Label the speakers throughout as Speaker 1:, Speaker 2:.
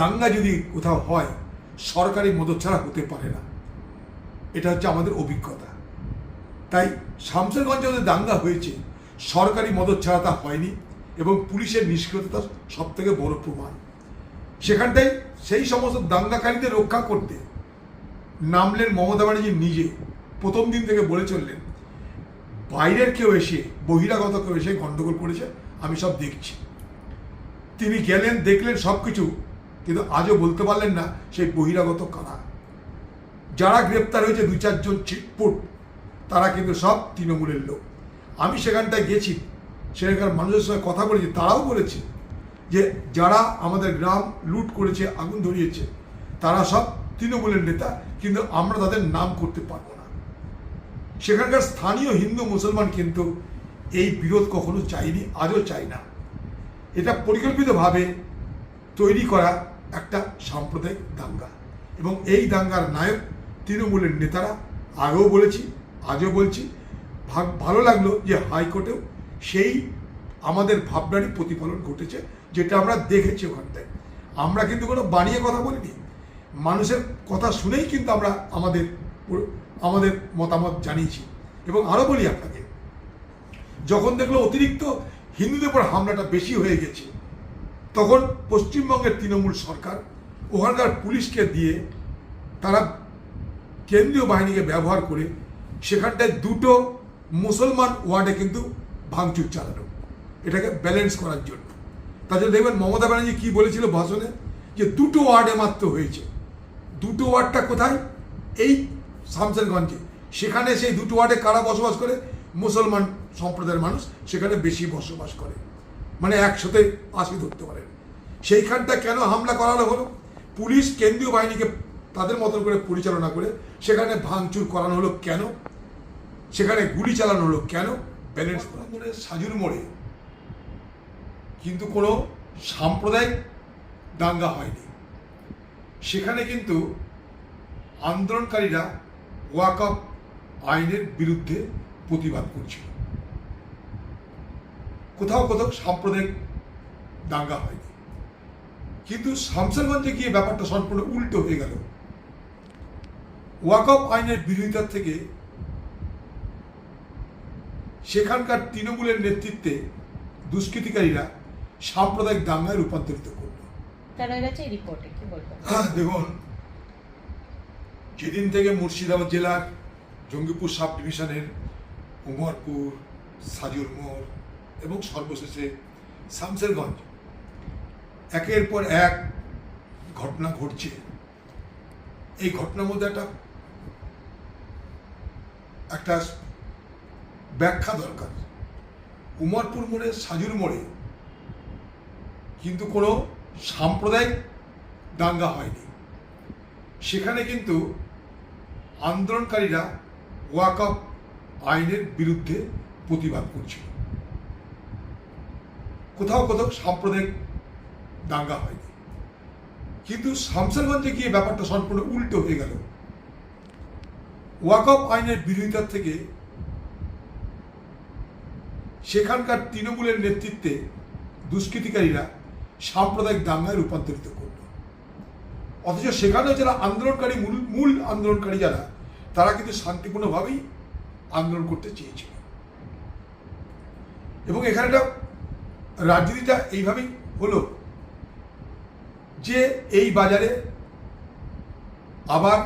Speaker 1: দাঙ্গা যদি কোথাও হয়, সরকারি মদত ছাড়া হতে পারে না। এটা হচ্ছে আমাদের অভিজ্ঞতা। তাই শামসেরগঞ্জে যে দাঙ্গা হয়েছে, সরকারি মদত ছাড়া তা হয়নি এবং পুলিশের নিষ্ক্রিয়তা সব থেকে বড় প্রমাণ। সেখানটায় সেই সমস্ত দাঙ্গাকারীদের রক্ষা করতে নামলেন মমতা ব্যানার্জি নিজে। প্রথম দিন থেকে বলে চললেন, বাইরের কেউ এসে, বহিরাগত কেউ এসে গণ্ডগোল করেছে, আমি সব দেখছি। তিনি গেলেন, দেখলেন সব কিছু কিন্তু আজও বলতে পারলেন না সেই বহিরাগত কারা। যারা গ্রেপ্তার হয়েছে দু চারজন চিটপুট, তারা কিন্তু সব তৃণমূলের লোক। আমি সেখানটায় গেছি, সেখানকার মানুষের সঙ্গে কথা বলেছি, তারাও বলেছে যে যারা আমাদের গ্রাম লুট করেছে, আগুন ধরিয়েছে, তারা সব তৃণমূলের নেতা, কিন্তু আমরা তাদের নাম করতে পারব না। সেখানকার স্থানীয় হিন্দু মুসলমান কিন্তু এই বিরোধ কখনো চাইনি, আজও চাই না। এটা পরিকল্পিতভাবে তৈরি করা একটা সাম্প্রদায়িক দাঙ্গা। এবং এই দাঙ্গার নায়ক তৃণমূলের নেতারা আগেও বলেছি, আজও বলছি, ভাগ- ভালো লাগল যে হাইকোর্টেও সেই আমাদের ভাবনারই প্রতিফলন ঘটেছে, যেটা আমরা দেখেছি ওখানটায়। আমরা কিন্তু কোনো বানিয়ে কথা বলিনি। মানুষের কথা শুনেই কিন্তু আমরা আমাদের আমাদের মতামত জানিয়েছি। এবং আরও বলি আপনাকে, যখন দেখল অতিরিক্ত হিন্দুদের উপর হামলাটা বেশি হয়ে গেছে তখন পশ্চিমবঙ্গের তৃণমূল সরকার ওখানকার পুলিশকে দিয়ে তারা কেন্দ্রীয় বাহিনীকে ব্যবহার করে সেখানটায় দুটো মুসলমান ওয়ার্ডে কিন্তু ভাঙচুর চালানো। এটাকে ব্যালেন্স করার জন্য। তাছাড়া দেখবেন মমতা ব্যানার্জি কী বলেছিল ভাষণে? যে দুটো ওয়ার্ডে মাত্র হয়েছে। দুটো ওয়ার্ডটা কোথায়? এই শামসেরগঞ্জে। সেখানে সেই দুটো ওয়ার্ডে কারা বসবাস করে? মুসলমান সম্প্রদায়ের মানুষ সেখানে বেশি বসবাস করে। মানে একসাথে আশি ধরতে পারেন। সেইখানটা কেন হামলা করানো হলো? পুলিশ কেন্দ্রীয় বাহিনীকে তাদের মতন করে পরিচালনা করে সেখানে ভাঙচুর করানো হলো কেন? সেখানে গুলি চালানো হলো কেন? ব্যালেন্স করা সাজুর মোড়ে। কিন্তু কোনো সাম্প্রদায়িক দাঙ্গা হয়নি। সেখানে কিন্তু আন্দোলনকারীরা ওয়াকআপ আইনের বিরুদ্ধে প্রতিবাদ করছিল। কোথাও কোথাও সাম্প্রদায়িক দাঙ্গা হয়নি। কিন্তু শামসেরগঞ্জে গিয়ে ব্যাপারটা সম্পূর্ণ উল্টো হয়ে গেল। ওয়াকআপ আইনের বিরোধিতার থেকে সেখানকার তৃণমূলের নেতৃত্বে দুষ্কৃতিকারীরা সাম্প্রদায়িক দাঙ্গায় রূপান্তরিত করল। আহ, দেখুন যেদিন থেকে মুর্শিদাবাদ জেলার জঙ্গিপুর সাব ডিভিশনের উমরপুর সাজুর মোড় এবং সর্বশেষে শামসেরগঞ্জ। একের পর এক ঘটনা ঘটছে। এই ঘটনার মধ্যে একটা একটা ব্যাখ্যা দরকার। উমরপুর মোড়ে, সাজুর মোড়ে কিন্তু কোনো সাম্প্রদায়িক দাঙ্গা হয়নি। সেখানে কিন্তু আন্দোলনকারীরা ওয়াকআপ আইনের বিরুদ্ধে প্রতিবাদ করছিল। কোথাও কোথাও সাম্প্রদায়িক দাঙ্গা হয়নি। কিন্তু শামসেরগঞ্জে গিয়ে ব্যাপারটা সম্পূর্ণ উল্টো হয়ে গেল। ওয়াকআপ আইনের বিরোধিতার থেকে সেখানকার তৃণমূলের নেতৃত্বে দুষ্কৃতিকারীরা সাম্প্রদায়িক দাঙ্গায় রূপান্তরিত করল। অথচ সেখানেও যারা আন্দোলনকারী, মূল মূল আন্দোলনকারী যারা, তারা কিন্তু শান্তিপূর্ণভাবেই আন্দোলন করতে চেয়েছিল। এবং এখানে একটা রাজনীতিটা এইভাবেই হলো যে এই বাজারে আবার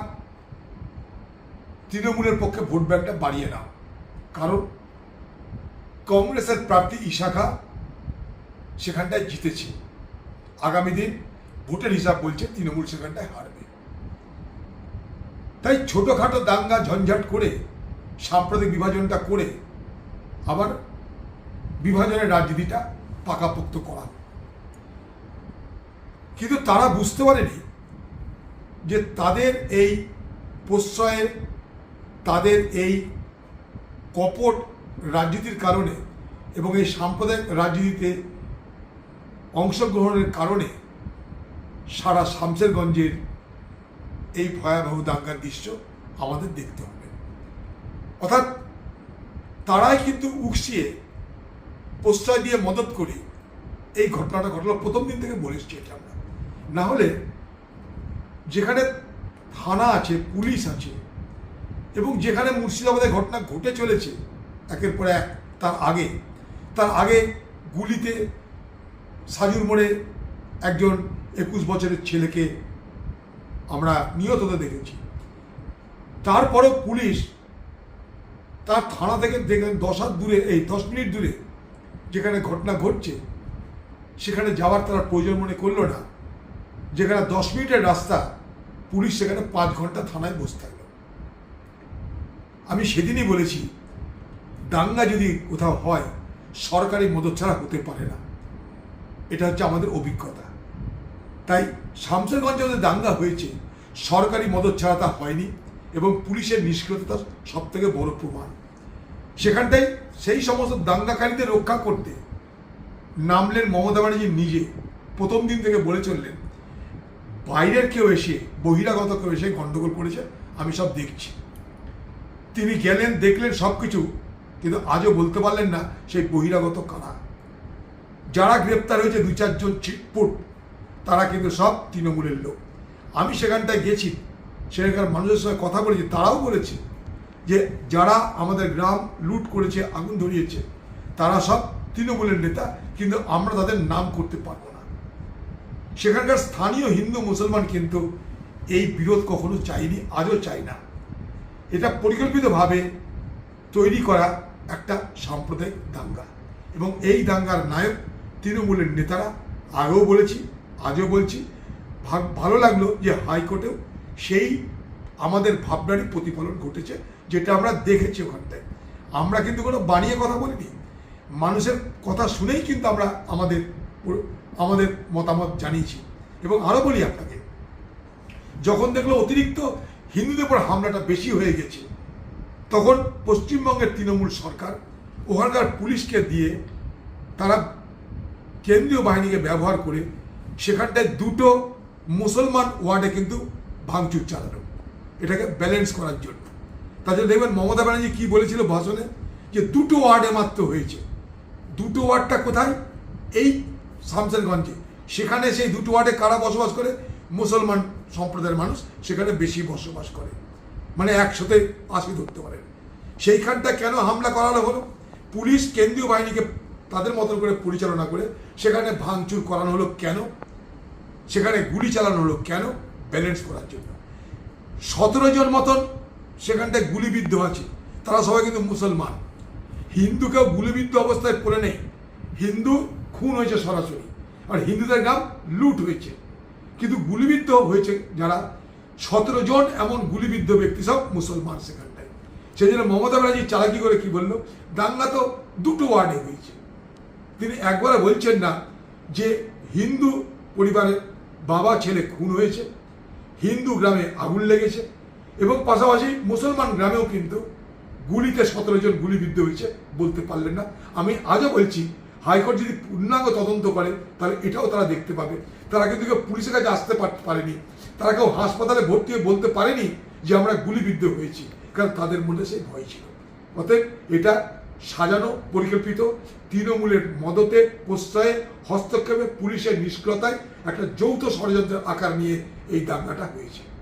Speaker 1: তৃণমূলের পক্ষে ভোট ব্যাংকটা বাড়িয়ে নাও। কারণ কংগ্রেসের প্রার্থী ইশাখা সেখানটায় জিতেছে। আগামী দিন ভোটের হিসাব বলছে তৃণমূল সেখানটায় হারবে। তাই ছোটোখাটো দাঙ্গা ঝঞ্ঝাট করে সাম্প্রদায়িক বিভাজনটা করে, আবার বিভাজনের রাজনীতিটা পাকাপোক্ত করা। কিন্তু তারা বুঝতে পারেনি যে তাদের এই প্রশ্রয়ের, তাদের এই কপট রাজনীতির কারণে এবং এই সাম্প্রদায়িক রাজনীতিতে অংশগ্রহণের কারণে সারা শামসেরগঞ্জের এই ভয়াবহ দাঙ্গার দৃশ্য আমাদের দেখতে হবে। অর্থাৎ তারাই কিন্তু উকসিয়ে প্রশ্রয় দিয়ে মদত করি, এই ঘটনাটা ঘটলো প্রথম দিন থেকে বলে এসছি এটা আমরা। না হলে যেখানে থানা আছে, পুলিশ আছে, এবং যেখানে মুর্শিদাবাদে ঘটনা ঘটে চলেছে, একের পর এক তার আগে তার আগে গুলিতে সাজুর মোড়ে একজন একুশ বছরের ছেলেকে আমরা নিহত হতে দেখেছি। তারপরেও পুলিশ তার থানা থেকে দেখে দশ হাত দূরে, এই দশ মিনিট দূরে যেখানে ঘটনা ঘটছে, সেখানে যাওয়ার তারা প্রয়োজন মনে করল না। যেখানে দশ মিনিটের রাস্তা, পুলিশ সেখানে পাঁচ ঘণ্টা থানায় বসে থাকল। আমি সেদিনই বলেছি, দাঙ্গা যদি কোথাও হয়, সরকারি মদত ছাড়া হতে পারে না। এটা হচ্ছে আমাদের অভিজ্ঞতা। তাই শামসেরগঞ্জে যে দাঙ্গা হয়েছে, সরকারি মদত ছাড়া তা হয়নি এবং পুলিশের নিষ্ক্রিয়তা সব থেকে বড় প্রমাণ। সেখানটাই সেই সমস্ত দাঙ্গাকারীদের রক্ষা করতে নামলেন মমতা ব্যানার্জি নিজে। প্রথম দিন থেকে বলে চললেন, বাইরের কেউ এসে, বহিরাগত কেউ এসে গন্ডগোল করেছে, আমি সব দেখছি। তিনি গেলেন, দেখলেন সব কিছু, কিন্তু আজও বলতে পারলেন না সেই বহিরাগত কারা। যারা গ্রেপ্তার হয়েছে দু চারজন চিটপুট, তারা কিন্তু সব তৃণমূলের লোক। আমি সেখানটায় গেছি, সেখানকার মানুষের সঙ্গে কথা বলেছি, তারাও বলেছে যে যারা আমাদের গ্রাম লুট করেছে, আগুন ধরিয়েছে, তারা সব তৃণমূলের নেতা, কিন্তু আমরা তাদের নাম করতে পারব না। সেখানকার স্থানীয় হিন্দু মুসলমান কিন্তু এই বিরোধ কখনো চাইনি, আজও চাই না। এটা পরিকল্পিতভাবে তৈরি করা একটা সাম্প্রদায়িক দাঙ্গা এবং এই দাঙ্গার নায়ক তৃণমূলের নেতারা, আগেও বলেছি, আজও বলছি ভালো লাগল যে হাইকোর্টেও সেই আমাদের ভাবনারই প্রতিফলন ঘটেছে। যেটা আমরা দেখেছি ওখানটায়। আমরা কিন্তু কোনো বানিয়ে কথা বলিনি। মানুষের কথা শুনেই কিন্তু আমরা আমাদের আমাদের মতামত জানিয়েছি। এবং আরও বলি আপনাকে, যখন দেখল অতিরিক্ত হিন্দুদের উপর হামলাটা বেশি হয়ে গেছে, তখন পশ্চিমবঙ্গের তৃণমূল সরকার, ওখানকার পুলিশকে দিয়ে তারা কেন্দ্রীয় বাহিনীকে ব্যবহার করে সেখানটায় দুটো মুসলমান ওয়ার্ডে কিন্তু ভাঙচুর চালানো এটাকে ব্যালেন্স করার জন্য। তাছাড়া দেখবেন মমতা ব্যানার্জি কি বলেছিল ভাষণে? যে দুটো ওয়ার্ডে মাত্র হয়েছে। দুটো ওয়ার্ডটা কোথায়? এই শামসেরগঞ্জে। সেখানে সেই দুটো ওয়ার্ডে কারা বসবাস করে? মুসলমান সম্প্রদায়ের মানুষ সেখানে বেশি বসবাস করে। মানে একসাথে আশি ধরতে পারেন সেইখানটা কেন হামলা করানো হলো? পুলিশ কেন্দ্রীয় বাহিনীকে তাদের মতন করে পরিচালনা করে সেখানে ভাঙচুর করানো হলো কেন? সেখানে গুলি চালানো হলো কেন? ব্যালেন্স করার জন্য। সতেরো জন মতন সেখানটায় গুলিবিদ্ধ আছে। তারা সবাই কিন্তু মুসলমান। হিন্দুকেও গুলিবিদ্ধ অবস্থায় পড়ে নেই। হিন্দু খুন হয়েছে সরাসরি। আর হিন্দুদের গ্রাম লুট হয়েছে। কিন্তু গুলিবিদ্ধ হয়েছে যারা। সতেরো জন এমন গুলিবিদ্ধ ব্যক্তি সব মুসলমান সেখানটায়। সেই জন্য মমতা ব্যানার্জি চালাকি করে কি বলল? দাঙ্গা তো দুটো ওয়ার্ডে হয়েছে। তিনি একবারে বলছেন না যে হিন্দু পরিবারের বাবা ছেলে খুন হয়েছে। হিন্দু গ্রামে আগুন লেগেছে। এবং পাশাপাশি মুসলমান গ্রামেও কিন্তু গুলিতে সতেরো জন গুলিবিদ্ধ হয়েছে বলতে পারলেন না। আমি আজও বলছি, হাইকোর্ট যদি পূর্ণাঙ্গ তদন্ত করে, তাহলে এটাও তারা দেখতে পাবে। তারা কিন্তু কেউ পুলিশের কাছে আসতে পার- পারেনি। তারা কেউ হাসপাতালে ভর্তি হয়ে বলতে পারেনি যে আমরা গুলিবিদ্ধ হয়েছি, কারণ তাদের মধ্যে সেই ভয় ছিল। অতএব এটা সাজানো, পরিকল্পিত, তৃণমূলের মদতে, প্রশ্রয়ে, হস্তক্ষেপে, পুলিশের নিষ্ক্রিয়তায় একটা যৌথ ষড়যন্ত্রের আকার নিয়ে এই দাঙ্গাটা হয়েছে।